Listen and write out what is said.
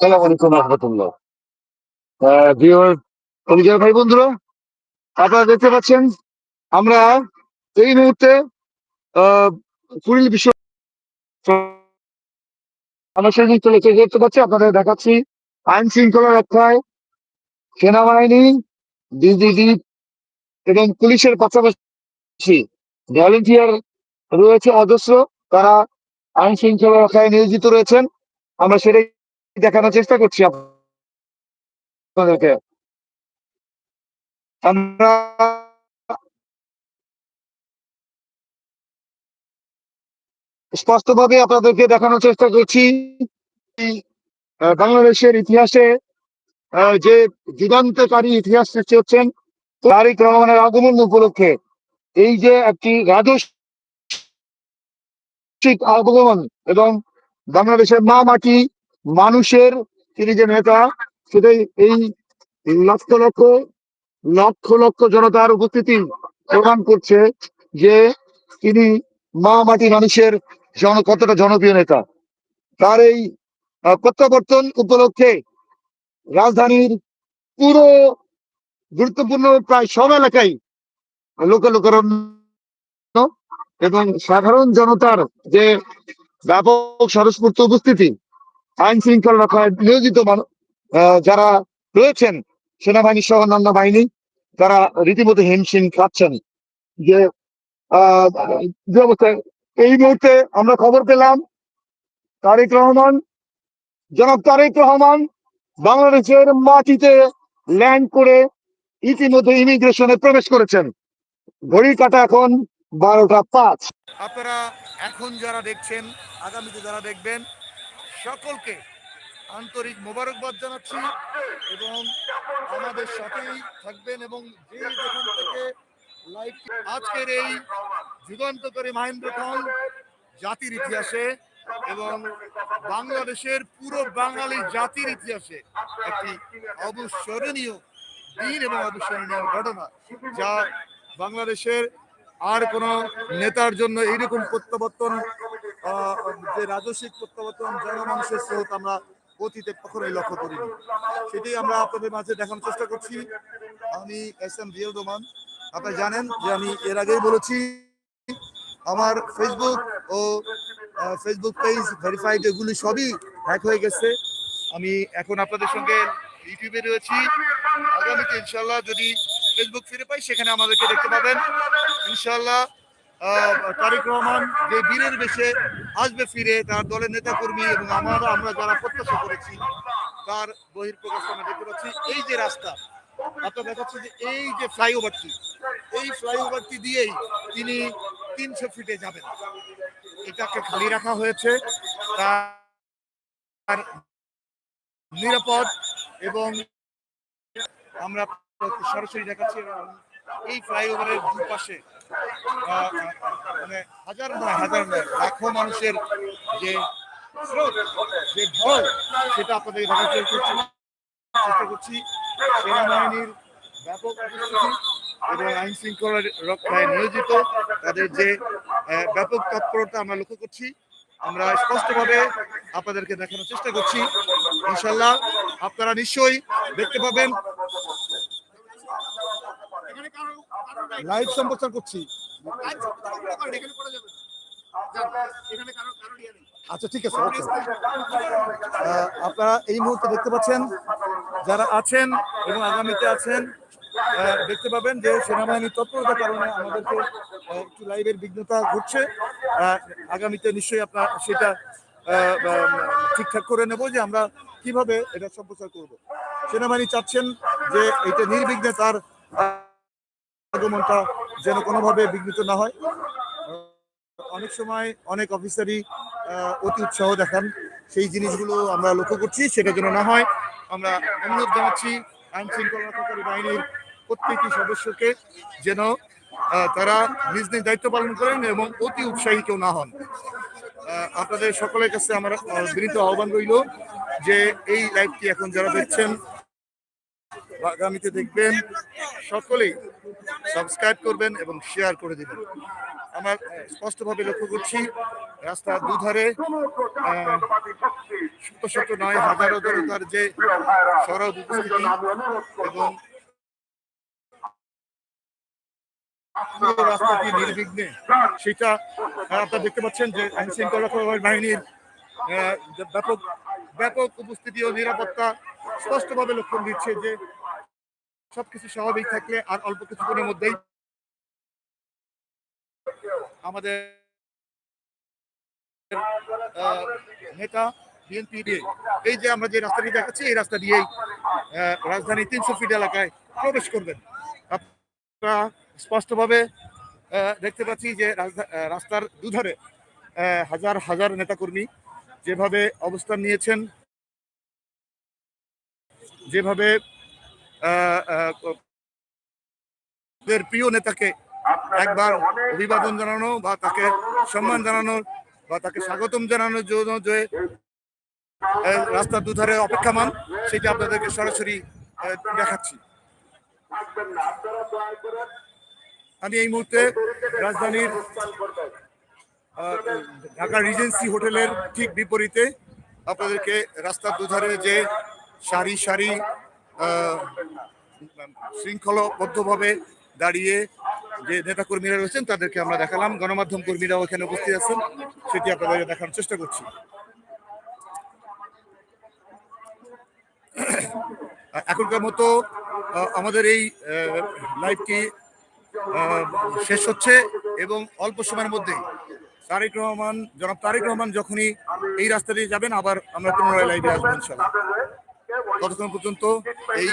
সালাম আলাইকুম রহমতুল্লাহ। ভাই বন্ধুরা? আপনারা দেখতে পাচ্ছেন, আমরা এই মুহূর্তে আমরা দেখতে পাচ্ছি আপনাদের দেখাচ্ছি আইন শৃঙ্খলা রক্ষায় সেনাবাহিনী বিজিবি এবং পুলিশের পাশাপাশি ভলেন্টিয়ার রয়েছে অজস্র, তারা আইন শৃঙ্খলা রক্ষায় নিয়োজিত রয়েছেন। আমরা সেটাই দেখানোর চেষ্টা করছি আপনাদেরকে। আমরা স্পষ্টভাবে আপনাদেরকে দেখানোর চেষ্টা করছি বাংলাদেশের ইতিহাসে যে যুগান্তকারী ইতিহাস সৃষ্টি হচ্ছেন, তারিক রহমানের আগমন উপলক্ষে এই যে একটি রাজস্বিক আগমন এবং বাংলাদেশের মা মাটি মানুষের, তিনি যে নেতা, সেটাই এই লক্ষ লক্ষ লক্ষ লক্ষ জনতার উপস্থিতি প্রমাণ করছে যে তিনি মা মাটি মানুষের জন, কতটা জনপ্রিয় নেতা। তার এই প্রত্যাবর্তন উপলক্ষে রাজধানীর পুরো গুরুত্বপূর্ণ প্রায় সব এলাকায় লোক লোকারণ্য এবং সাধারণ জনতার যে ব্যাপক স্বরস্ফূর্ত উপস্থিতি, আইন শৃঙ্খলা রক্ষায় নিয়োজিত যারা রয়েছেন সেনাবাহিনী সহ অন্যান্য বাহিনী তারা রীতিমতো হিমশিম খাচ্ছেন যে আহ, অবস্থায়। এই মুহূর্তে আমরা খবর পেলাম তারেক রহমান জনাব তারেক রহমান বাংলাদেশের মাটিতে ল্যান্ড করে ইতিমধ্যে ইমিগ্রেশনে প্রবেশ করেছেন। ঘড়ি কাটা এখন বারোটা পাঁচ। আপনারা এখন যারা দেখছেন আগামীতে যারা দেখবেন সকলকে আন্তরিক মোবারকবাদ জানাচ্ছি এবং আমাদের সাথেই থাকবেন এবং থেকে আজকের এই যুগান্তকারী মাহেন্দ্র খান জাতির ইতিহাসে এবং বাংলাদেশের পুরো বাঙালি জাতির ইতিহাসে একটি অবিস্মরণীয় দিন এবং অবিস্মরণীয় ঘটনা, যা বাংলাদেশের আর কোন নেতার জন্য এইরকম প্রত্যাবর্তন যে রাজস্বিক প্রত্যাবর্তন, জনমানুষের স্রোত আমরা অতীতে কখনোই লক্ষ্য করিনি। সেটাই আমরা আপনাদের মাঝে দেখানোর চেষ্টা করছি। আমি এস এম রিয়েল রোমান আপনারা জানেন যে আমি এর আগেই বলেছি, আমার ফেসবুক ও ফেসবুক পেজ ভেরিফাইড এগুলি সবই হ্যাক হয়ে গেছে। আমি এখন আপনাদের সঙ্গে ইউটিউবে রয়েছি। আগামীতে ইনশাল্লাহ যদি ফেসবুক ফিরে পাই, সেখানে আমাদেরকে দেখতে পাবেন। ইনশাল্লাহ তারেক রহমান যে বীরের বেশে আসবে ফিরে, তার দলের নেতাকর্মী এবং আমরা আমরা যারা প্রত্যাশা করেছি, তার বহির্প্রকাশ আমরা দেখতে পাচ্ছি। এই যে রাস্তা আপনার দেখাচ্ছে যে এই যে ফ্লাইওভারটি, এই ফ্লাইওভারটি দিয়েই তিনি তিনশো ফিটে যাবেন। এটাকে খালি রাখা হয়েছে। তার নিরাপদ এবং আমরা সরাসরি দেখাচ্ছি এই ফ্লাইওভারের দুপাশে মানে হাজার নয় হাজার নয় লাখো মানুষের যে স্রোত, যে ভয়, সেটা আপনাদের দেখার চেষ্টা করছি চেষ্টা করছি সেনাবাহিনীর ব্যাপক এবং আইন শৃঙ্খলা রক্ষায় নিয়োজিত তাদের যে ব্যাপক তৎপরতা আমরা লক্ষ্য করছি, আমরা স্পষ্টভাবে আপনাদেরকে দেখানোর চেষ্টা করছি। ইনশাল্লাহ আপনারা নিশ্চয়ই দেখতে পাবেন। লাইভ সম্প্রচার করছি। আচ্ছা ঠিক আছে আপনারা এই মুহূর্তে দেখতে পাচ্ছেন, যারা আছেন এবং আগামীতে আছেন দেখতে পাবেন যে সেনাবাহিনীর তৎপরতার কারণে আমাদেরকে একটু লাইভের বিঘ্নতা ঘটছে। আগামীতে নিশ্চয়ই আপনার সেটা ঠিকঠাক করে নেব যে আমরা কীভাবে এটা সম্প্রচার করব। সেনাবাহিনী চাচ্ছেন যে এটা নির্বিঘ্নে তার আগমনটা যেন কোনোভাবে বিঘ্নিত না হয়। অনেক সময় অনেক অফিসারই অতি উৎসাহ দেখান। সেই জিনিসগুলো আমরা লক্ষ্য করছি, সেটা যেন না হয়। আমরা অনুরোধ জানাচ্ছি আইন শৃঙ্খলা রক্ষাকারী বাহিনীর প্রত্যেকটি সদস্যকে যেন তারা নিজ নিজ দায়িত্ব পালন করেন এবং অতি উৎসাহী কেউ না হন। আপনাদের সকলের কাছে আমার বিনীত আহ্বান রইল যে এই লাইভটি এখন যারা দেখছেন আগামীতে দেখবেন, সকলেই সাবস্ক্রাইব করবেন এবং শেয়ার করে দেবেন। আমার স্পষ্টভাবে লক্ষ্য করছি রাস্তার দুধারে শত শত নয়, হাজারো জনতার যে সরব উপস্থিতি এবং রাস্তাটি নির্বিঘ্নে, সেটা আপনারা দেখতে পাচ্ছেন যে আইন শৃঙ্খলা বাহিনীর ব্যাপক ব্যাপক উপস্থিতি ও নিরাপত্তা স্পষ্টভাবে লক্ষণ দিচ্ছে যে সবকিছু স্বাভাবিক থাকলে আর অল্প কিছুক্ষণের মধ্যেই আমাদের নেতা বিএনপি এই যে আমরা যে রাস্তাটি দেখাচ্ছি, এই রাস্তা দিয়েই রাজধানী তিনশো ফিট এলাকায় প্রবেশ করবেন। আপনারা স্পষ্টভাবে দেখতে পাচ্ছি যে রাস্তার দুধারে হাজার হাজার নেতাকর্মী যেভাবে অবস্থান নিয়েছেন, যেভাবে প্রিয় নেতাকে একবার অভিবাদন জানানো বা তাকে সম্মান জানানো বা তাকে স্বাগতম জানানোর জন্য যে রাস্তার দুধারে অপেক্ষামান সেটা আপনাদেরকে সরাসরি দেখাচ্ছি। আমি এই মুহূর্তে রাজধানীর ঢাকা রিজেন্সি হোটেলের ঠিক বিপরীতে আপনাদেরকে রাস্তার দুধারে যে সারি সারি শৃঙ্খলাবদ্ধভাবে দাঁড়িয়ে যে নেতাকর্মীরা রয়েছেন তাদেরকে আমরা দেখালাম। গণমাধ্যম কর্মীরাও এখানে উপস্থিত আছেন। সেটি আপনাদের দেখানোর চেষ্টা করছি। এখনকার মতো আমাদের এই লাইভটি শেষ হচ্ছে এবং অল্প সময়ের মধ্যেই তারেক রহমান, জনাব তারেক রহমান যখনই এই রাস্তা দিয়ে যাবেন, আবার আমরা পুনরায় লাইভে আসব ইনশাল্লাহ ততক্ষণ পর্যন্ত এই